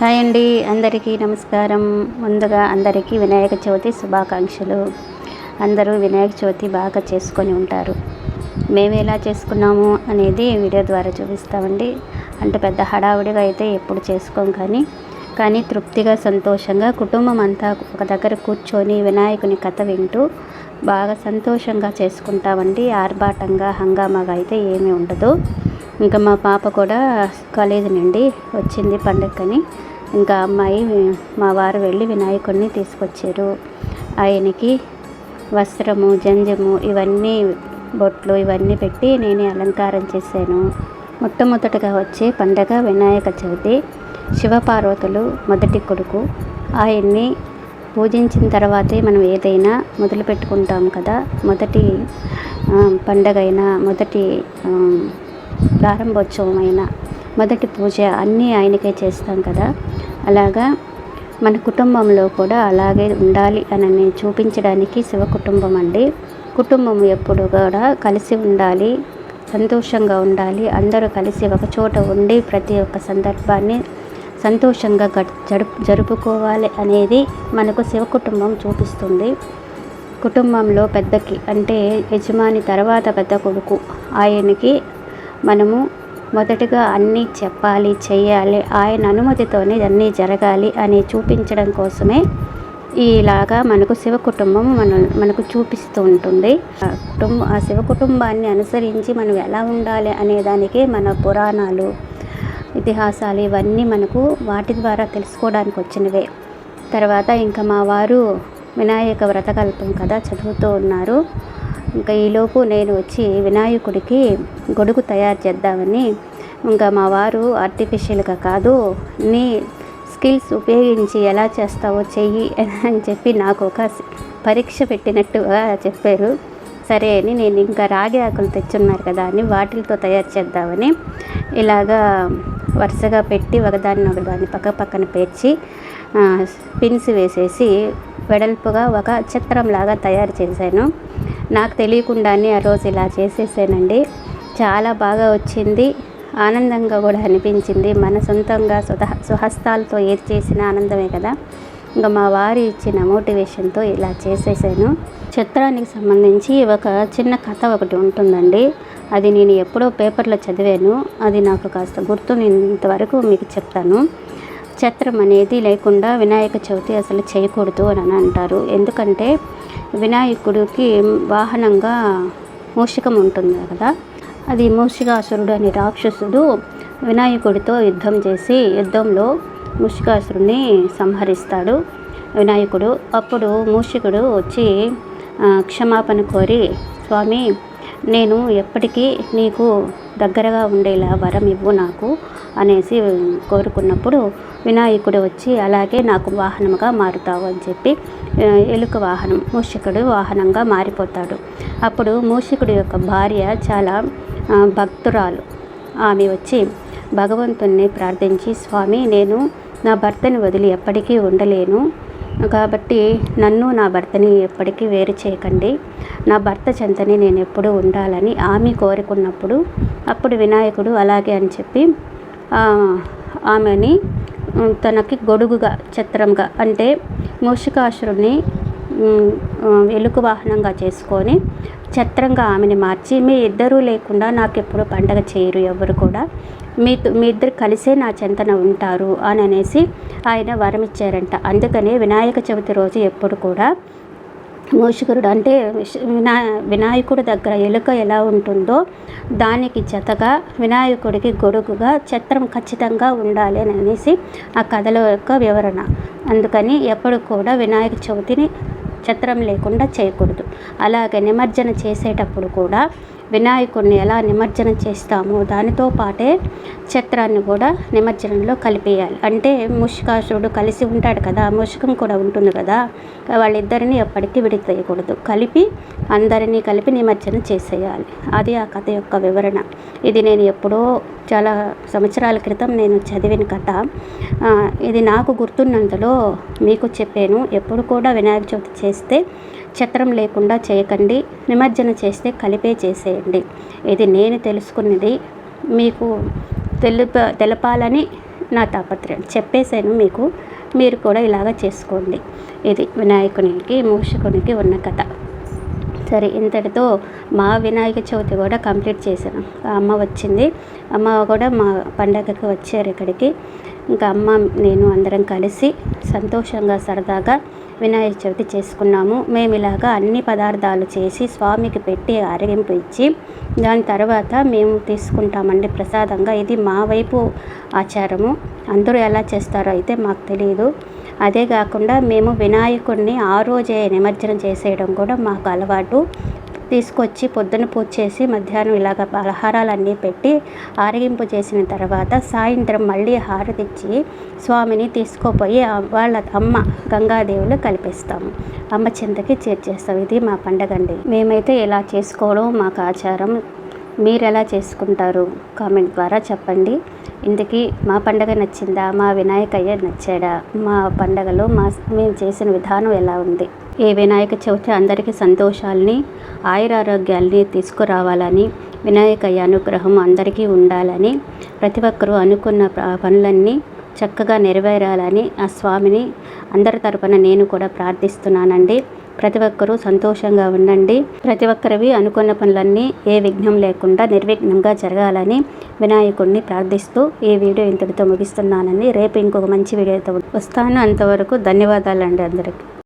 Hi అండి అందరికీ నమస్కారం. ముందుగా అందరికీ వినాయక చవితి శుభాకాంక్షలు. అందరూ వినాయక చవితి బాగా చేసుకొని ఉంటారు. మేము ఎలా చేసుకున్నాము అనేది వీడియో ద్వారా చూపిస్తామండి. అంటే పెద్ద హడావుడిగా అయితే ఎప్పుడు చేసుకోం కానీ కానీ తృప్తిగా సంతోషంగా కుటుంబం అంతా ఒక దగ్గర కూర్చొని వినాయకుని కథ వింటూ బాగా సంతోషంగా చేసుకుంటామండి. ఆర్భాటంగా హంగామాగా అయితే ఏమీ ఉండదు. ఇంకా మా పాప కూడా కాలేజీ నుండి వచ్చింది పండుగని ఇంకా అమ్మాయి మా వారు వెళ్ళి వినాయకుడిని తీసుకొచ్చారు. ఆయనకి వస్త్రము జంజము ఇవన్నీ బొట్లు ఇవన్నీ పెట్టి నేనే అలంకారం చేశాను. మొట్టమొదటగా వచ్చే పండగ వినాయక చవితి. శివపార్వతులు మొదటి కొడుకు. ఆయన్ని పూజించిన తర్వాతే మనం ఏదైనా మొదలు పెట్టుకుంటాం కదా. మొదటి పండగైనా మొదటి ప్రారంభోత్సవం అయినా మొదటి పూజ అన్నీ ఆయనకే చేస్తాం కదా. అలాగా మన కుటుంబంలో కూడా అలాగే ఉండాలి అని చూపించడానికి శివ కుటుంబం అండి. కుటుంబం ఎప్పుడు కూడా కలిసి ఉండాలి సంతోషంగా ఉండాలి. అందరూ కలిసి ఒక చోట ఉండి ప్రతి ఒక్క సందర్భాన్ని సంతోషంగా గడ్ జరుపు జరుపుకోవాలి అనేది మనకు శివ కుటుంబం చూపిస్తుంది. కుటుంబంలో పెద్దకి అంటే యజమాని తర్వాత పెద్ద కొడుకు ఆయనకి మనము మొదటగా అన్నీ చెప్పాలి చేయాలి ఆయన అనుమతితోనే అన్నీ జరగాలి అని చూపించడం కోసమే ఇలాగా మనకు శివ కుటుంబం మన మనకు చూపిస్తూ ఉంటుంది. ఆ కుటుంబం ఆ శివ కుటుంబాన్ని అనుసరించి మనం ఎలా ఉండాలి అనే దానికి మన పురాణాలు ఇతిహాసాలు ఇవన్నీ మనకు వాటి ద్వారా తెలుసుకోవడానికి వచ్చినవే. తర్వాత ఇంకా మా వారు వినాయక వ్రతకల్పం కదా చదువుతూ ఉన్నారు. ఇంకా ఈలోపు నేను వచ్చి వినాయకుడికి గొడుగు తయారు చేద్దామని ఇంకా మా వారు ఆర్టిఫిషియల్గా కాదు నీ స్కిల్స్ ఉపయోగించి ఎలా చేస్తావో చెయ్యి అని చెప్పి నాకు ఒక పరీక్ష పెట్టినట్టుగా చెప్పారు. సరే అని నేను ఇంకా రాగి ఆకులు తెచ్చున్నారు కదా అని వాటితో తయారు చేద్దామని ఇలాగా వరుసగా పెట్టి ఒకదాన్ని ఒకదాన్ని పక్క పక్కన పేర్చి పిన్స్ వేసేసి వెడల్పుగా ఒక చిత్రంలాగా తయారు చేశాను. నాకు తెలియకుండానే ఆ రోజు ఇలా చేసేసానండి. చాలా బాగా వచ్చింది. ఆనందంగా కూడా అనిపించింది. మన సొంతంగా సుధ సుహస్తాలతో ఏది చేసిన ఆనందమే కదా. ఇంకా మా వారు ఇచ్చిన మోటివేషన్తో ఇలా చేసేసాను. చిత్రానికి సంబంధించి ఒక చిన్న కథ ఒకటి ఉంటుందండి. అది నేను ఎప్పుడో పేపర్లో చదివాను. అది నాకు కాస్త గుర్తు నేను ఇంతవరకు మీకు చెప్తాను. ఛత్రం అనేది లేకుండా వినాయక చవితి అసలు చేయకూడదు అని అంటారు. ఎందుకంటే వినాయకుడికి వాహనంగా మూషికం ఉంటుంది కదా. అది మూషికాసురుడు అనే రాక్షసుడు వినాయకుడితో యుద్ధం చేసి యుద్ధంలో మూషికాసురుడిని సంహరిస్తాడు వినాయకుడు. అప్పుడు మూషికుడు వచ్చి క్షమాపణ కోరి స్వామి నేను ఎప్పటికీ నీకు దగ్గరగా ఉండేలా వరం ఇవ్వు నాకు అనేసి కోరుకున్నప్పుడు వినాయకుడు వచ్చి అలాగే నాకు వాహనముగా మారుతావు అని చెప్పి ఎలుక వాహనం మూషికుడు వాహనంగా మారిపోతాడు. అప్పుడు మూషికుడి యొక్క భార్య చాలా భక్తురాలు. ఆమె వచ్చి భగవంతుణ్ణి ప్రార్థించి స్వామి నేను నా భర్తని వదిలి ఎప్పటికీ ఉండలేను. కాబట్టి నన్ను నా భర్తని ఎప్పటికీ వేరు చేయకండి. నా భర్త చెంతనే నేను ఎప్పుడూ ఉండాలని ఆమె కోరుకున్నప్పుడు అప్పుడు వినాయకుడు అలాగే అని చెప్పి ఆమెని తనకి గొడుగుగా చిత్రంగా అంటే మూషికాసురుని ఎలుక వాహనంగా చేసుకొని ఛత్రంగా ఆమెని మార్చి మీ ఇద్దరూ లేకుండా నాకు ఎప్పుడు పండగ చేయరు ఎవరు కూడా. మీ మీ ఇద్దరు కలిసే నా చెంతన ఉంటారు అని అనేసి ఆయన వరం ఇచ్చారంట అందుకనే వినాయక చవితి రోజు ఎప్పుడు కూడా మూషికుడు అంటే వినా వినాయకుడి దగ్గర ఎలుక ఎలా ఉంటుందో దానికి జతగా వినాయకుడికి గొడుగుగా ఛత్రం ఖచ్చితంగా ఉండాలి అని అనేసి ఆ కథల యొక్క వివరణ. అందుకని ఎప్పుడు కూడా వినాయక చవితిని ఛత్రం లేకుండా చేయకూడదు. అలాగే నిమజ్జన చేసేటప్పుడు కూడా వినాయకుడిని ఎలా నిమజ్జనం చేస్తామో దానితో పాటే ఛత్రాన్ని కూడా నిమజ్జనంలో కలిపేయాలి. అంటే ముష్కాసురుడు కలిసి ఉంటాడు కదా ముష్కం కూడా ఉంటుంది కదా వాళ్ళిద్దరిని ఎప్పటికీ విడిచేయకూడదు. కలిపి అందరినీ కలిపి నిమజ్జనం చేసేయాలి. అది ఆ కథ యొక్క వివరణ. ఇది నేను ఎప్పుడో చాలా సంవత్సరాల క్రితం నేను చదివిన కథ. ఇది నాకు గుర్తున్నంతలో మీకు చెప్పాను. ఎప్పుడు కూడా వినాయక చవితి చేస్తే నక్షత్రం లేకుండా చేయకండి. నిమజ్జన చేస్తే కలిపే చేసేయండి. ఇది నేను తెలుసుకున్నది. మీకు తెలుప తెలపాలని నా తాపత్రయం. చెప్పేశాను మీకు. మీరు కూడా ఇలాగ చేసుకోండి. ఇది వినాయకునికి మూషకునికి ఉన్న కథ. సరే ఇంతటితో మా వినాయక చవితి కూడా కంప్లీట్ చేశాను. ఆ అమ్మ వచ్చింది. అమ్మ కూడా మా పండగకి వచ్చారు ఇక్కడికి. ఇంకా అమ్మ నేను అందరం కలిసి సంతోషంగా సరదాగా వినాయక చవితి చేసుకున్నాము. మేము ఇలాగా అన్ని పదార్థాలు చేసి స్వామికి పెట్టి అరగింపు ఇచ్చి దాని తర్వాత మేము తీసుకుంటామండి ప్రసాదంగా. ఇది మా వైపు ఆచారము. అందరూ ఎలా చేస్తారో అయితే మాకు తెలియదు అదే కాకుండా మేము వినాయకుడిని ఆ రోజే నిమజ్జనం చేసేయడం కూడా మాకు అలవాటు. తీసుకొచ్చి పొద్దున పూజ చేసి మధ్యాహ్నం ఇలాగ పలహారాలన్నీ పెట్టి ఆరగింపు చేసిన తర్వాత సాయంత్రం మళ్ళీ హారతిచ్చి స్వామిని తీసుకుపోయి వాళ్ళ అమ్మ గంగాదేవులు కలిపిస్తాము అమ్మ చింతకి చేర్చేస్తాం ఇది మా పండగ అండి. మేమైతే ఇలా చేసుకోవడం మాకు ఆచారం మీరు ఎలా చేసుకుంటారు కామెంట్ ద్వారా చెప్పండి. ఇందుకీ మా పండగ నచ్చిందా? మా వినాయకయ్య నచ్చాడా? మా పండగలో మా మేము చేసిన విధానం ఎలా ఉంది? ఈ వినాయక చవితి అందరికీ సంతోషాలని ఆయురారోగ్యాల్ని తీసుకురావాలని వినాయకయ్య అనుగ్రహం అందరికీ ఉండాలని ప్రతి ఒక్కరూ అనుకున్న పనులన్నీ చక్కగా నెరవేరాలని ఆ స్వామిని అందరి తరపున నేను కూడా ప్రార్థిస్తున్నానండి. ప్రతి ఒక్కరూ సంతోషంగా ఉండండి. ప్రతి ఒక్కరివి అనుకున్న పనులన్నీ ఏ విఘ్నం లేకుండా నిర్విఘ్నంగా జరగాలని వినాయకుడిని ప్రార్థిస్తూ ఈ వీడియో ఇంతటితో ముగిస్తున్నానండి. రేపు ఇంకొక మంచి వీడియోతో వస్తాను. అంతవరకు ధన్యవాదాలండి అందరికీ.